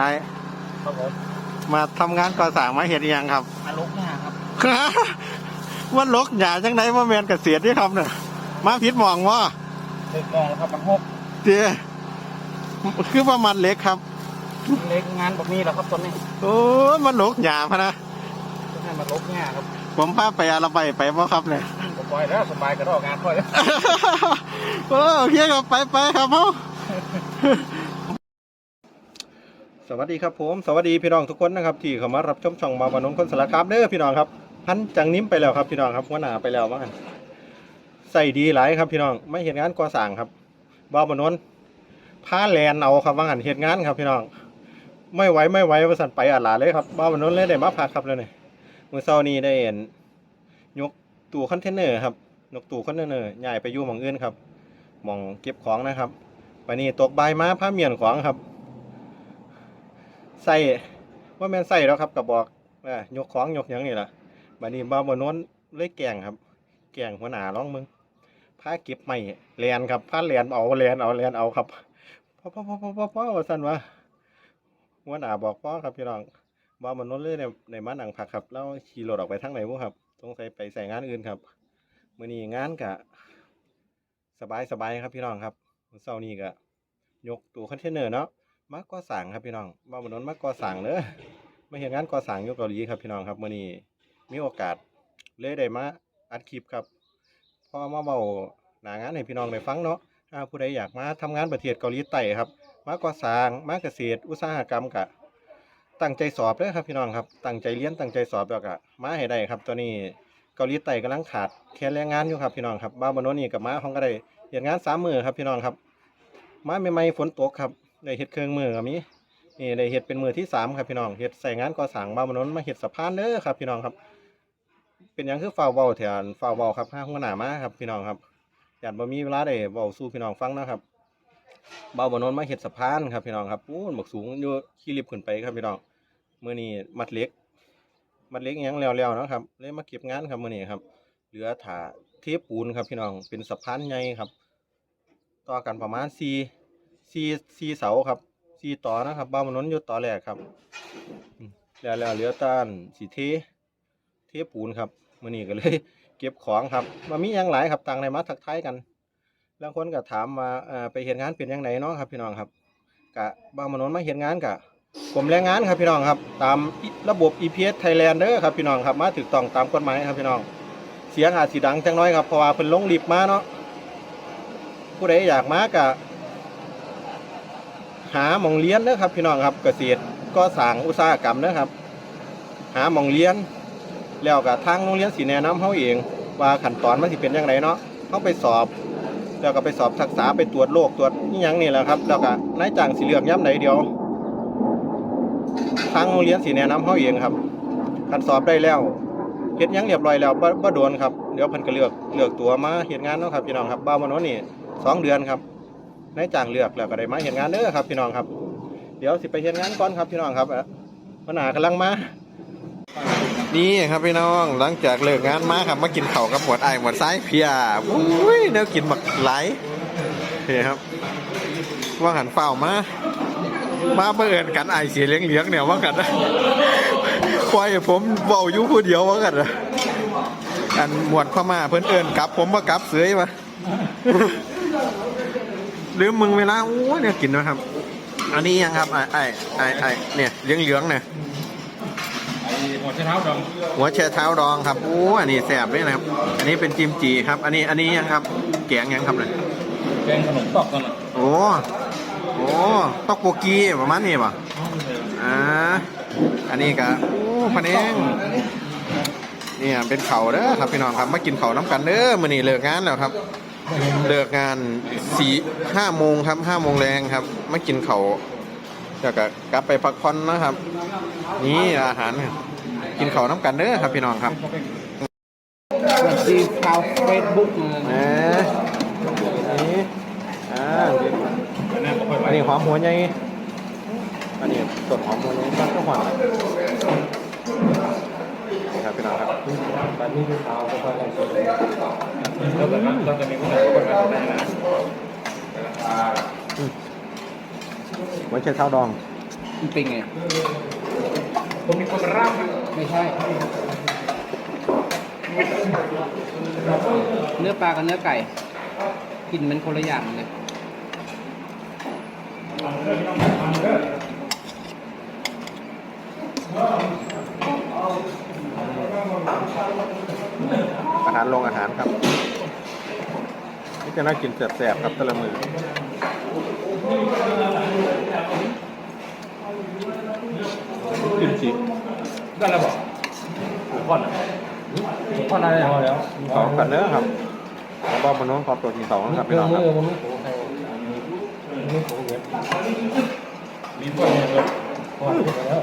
ไอ้ครับผมมาทำงานก่อสร้างมาเห็นยังครับ มาลุกเนี่ยครับว่าลกหยาจังไหนว่าแมนเกษตรที่ครับเนี่ยมาผิดหมองว่าเด็กมองแล้วครับมันหกเจ้คือว่ามันเล็กครับ เล็กงานแบบนี้แหละครับตอนนี้โอ้ยมันลกหยาพะนะงานมาลุกเนี่ยครับผมพาไปอาระบายไปว่าครับเนี่ย ผมปล่อยแล้วสบายกระดอกงานค่อยแล้ว โอ้โอเคครับไปไปครับพ่อ สวัสดีครับผมสวัสดีพี่น้องทุกคนนะครับที่เข้ามารับชมช่องมาบานนคนสารคามเด้อพี่น้องครับพันจังนิ้มไปแล้วครับพี่น้องครับหัวหน้าไปแล้วมั้งใส่ดีหลายครับพี่น้องไม่เห็นงานก่อสร้างครับบ้าวบานนพาแลนเอาครับว่างันเห็นงานครับพี่น้องไม่ไหวไม่ไหวว่าสันไปอาหลาเลยครับบ้าวบานนเลยได้มาพักครับเลยเนี่ยมือเช้านี้ได้เห็นยกตู้คอนเทนเนอร์ครับยกตู้คอนเทนเนอร์ใหญ่ไปยู่หมองอื่นครับมองเก็บของนะครับวันนี้ตกใบมาผ้าเมียนของครับ ใส่ว่าแม่นใส่แล้วครับกระบอกอ่ายกของยกหยังนี่ล่ะบัดนี้บ้าวบนโน้นเลยแกล้งครับ แกล้งหัวหน้าร้องมึงพาเก็บไม่แลนครับพาแลนเอาแลนเอาแลนเอาครับพ่อพ่อพ่อพ่อพ่อพ่อว่าสั่นวะหัวหน้าบอกพ่อครับพี่น้องบ้าวบนโน้นเลยในในมาหนังผักครับแล้วขี่รถออกไปทางไหนวะครับสงสัยไปใส่งานอื่นครับมื้อนี้งานกะสบายสบายครับพี่น้องครับมื้อเช้านี้ก็ยกตู้คอนเทนเนอร์เนาะ มากก่อสร้างครับพี่น้องบ้านบนนมากก่อสร้างเด้อมาเห็นงานก่อสร้างอยู่เกาหลีครับพี่น้องครับมื้อนี้มีโอกาสเลยได้มาอัดคลิปครับพอมาเว้าหนางานให้พี่น้องได้ฟังเนาะถ้าผู้ใดอยากมาทำงานประเทศเกาหลีใต้ครับ มาก่อสร้างมาเกษตรอุตสาหกรรมกะตั้งใจสอบเด้อครับพี่น้องครับตั้งใจเรียนตั้งใจสอบแล้วก็มาให้ได้ครับตอนนี้เกาหลีใต้กำลังขาดแค่แรงงานอยู่ครับพี่น้องครับบ้านบนนนี่กับมาของก็ได้เฮ็ดงานสามมือครับพี่น้องครับมาใหม่ๆฝนตกครับ ได้เฮ็ดเครื่องมือก็มีนี่ได้เฮ็ดเป็นมือที่สามครับพี่น้องเฮ็ดใส่งานก่อสร้างบ้านมนุษย์มาเฮ็ดสะพานเด้อครับพี่น้องครับ เป็นหยังคือฝ้าวเว้าแถวฝ้าวเว้าครับห้าหัวหน้ามาครับพี่น้องครับญาติบ่มีเวลาได้เว้าสู่พี่น้องฟังนะครับบ้านมนุษย์มาเฮ็ดสะพานครับพี่น้องครับปูนบักสูงอยู่ขี่ลิฟต์ขึ้นไปครับพี่น้องมื้อนี้มัดเล็ก มัดเล็กอิหยังแล้วๆนะครับเลยมาเก็บงานครับมื้อนี้ครับเหลือถาเทปูนครับพี่น้องเป็นสะพานใหญ่ครับ ต่อกันประมาณ4 สี่สี่เสาครับสี่ต่อนะครับบ้านมนุษย์อยู่ต่อแรกครับแล้วแล้วเหลือต้านสีเทเทปูนครับมื่อนี้ก็เลย เก็บของครับมามีอย่างหลายครับต่างในมาทักทายกันบางคนก็ถามมาเออไปเห็นงานเป็นยังไงเนาะครับพี่น้องครับกะบ้านมนุษย์มาเห็นงานกะกรมแรงงานครับพี่น้องครับ ตามระบบ EPS Thailand เด้อครับพี่น้องครับมาถูกต้องตามกฎหมายครับพี่น้อง เสียงอาจสีดังจังน้อยครับเพราะว่าเพิ่นลงลิฟต์มาเนาะผู้ใดอยากมากะ หาหมองเลี้ยนนะครับ พี่น้องครับเกษตรก็สร้างอุตสาหกรรมนะครับ หาหมองเลี้ยน แล้วก็ทางโรงเรียนสีแนะนำเขาเอง ว่าขั้นตอนมันสิเป็นยังไงเนาะเขาไปสอบ แล้วก็ไปสอบทักษะไปตรวจโรคตรวจนี่ยังนี่แหละครับ แล้วก็นายจ้างสีเหลือกย้ำไหนเดียวทางโรงเรียนสีแนะนำเขาเองครับคันสอบได้แล้วเฮ็ดยังเรียบร้อยแล้วบ่บ่โดนครับ เดี๋ยวพิ่นก็เลือกเลือกตัวมาเฮ็ดงานเนาะครับพี่น้องครับบ้าวมโนนี่สองเดือนครับ นายจ้างเลือกแล้วก็ได้มาเห็นงานเด้อครับพี่น้องครับ เดี๋ยวสิไปเห็นงานก่อนครับพี่น้องครับเอ่อหัวหน้ากำลังมานี่ครับพี่น้องหลังจากเลิกงานมาครับมากินข้าวกับหมวดไอหมวดซ้ายเพียอุ้ยแนวกินบักไหลายนี่ครับ ว่าหันเฝ้ามามาเบิ่นกันไอเสียเลี้ยงเลี้ยงเนี่ยว่ากันนะปล่อยผมเบาอยู่ผู้เดียวว่ากันนะอันหมวดพม่าเพิ่อนเอินกลับ ผมมากลับเสือยมา ลืมมึงเวลาโอ้ยเนี่ยกินนะครับ อันนี้ยังครับไอ้ไอ้ไอ้ไอ้เนี่ยเหลืองเหลืองๆเนี่ยไอ้หัวเช้าดองหัวแชเท้าดองครับโอ้อันนี้แซ่บด้วยนะครับ อันนี้เป็นจิมจีครับ อันนี้อันนี้ยังครับแกงยังครับเนี่ยแกงขนมตอกกันอะโอ้โอ้ตอกโปกีประมาณนี้ป่ะอ่าอันนี้ก็โอ้พะเนงเนี่ยเป็นเข่าวเด้อครับพี่น้องครับมากินเข่าวน้ำกันเด้อมื้อนี้เลิกงานแล้วครับ เลิกงานสี่ห้าโมงครับห้าโมงแรงครับมากินเขาวแล้วก็กลับไปพักผ่อนนะครับ นี่อาหารครับกินเขาวน้ำกันเด้อครับพี่น้องครับสวัสดีชาวเฟซบุ๊กแหมนี่อ่าอันนี้หอมหัวใหญ่อันนี้ส่วนหอมหัวใหญ่ก็ต้องหอมนี่ ครับพี่น้องครับตอนนี้คือชาวก็ค่อยๆแล้วแบบนั้นเราจะมีผู้ใหญ่คนมาได้นะหัวเชเท้าดองมันเป็นไงผมมีคนร่างไม่ใช่ เนื้อปลากับเนื้อไก่กลินมันคนละอย่างเลยาหารลงอาหารครับนี่จะน่ากินแสบๆครับแต่ละมือกินสิได้แล้วบอกหมูก้อนหมูก้อนอะไรพอแล้วสองกันเนื้อครับแล้วบอกบนโน้นขอตัวที่สองนะครับพี่น้องครับมันไม่โผล่ใครมันไม่โผล่เงี้ยมีตัวเนี่ยเลยพอแล้ว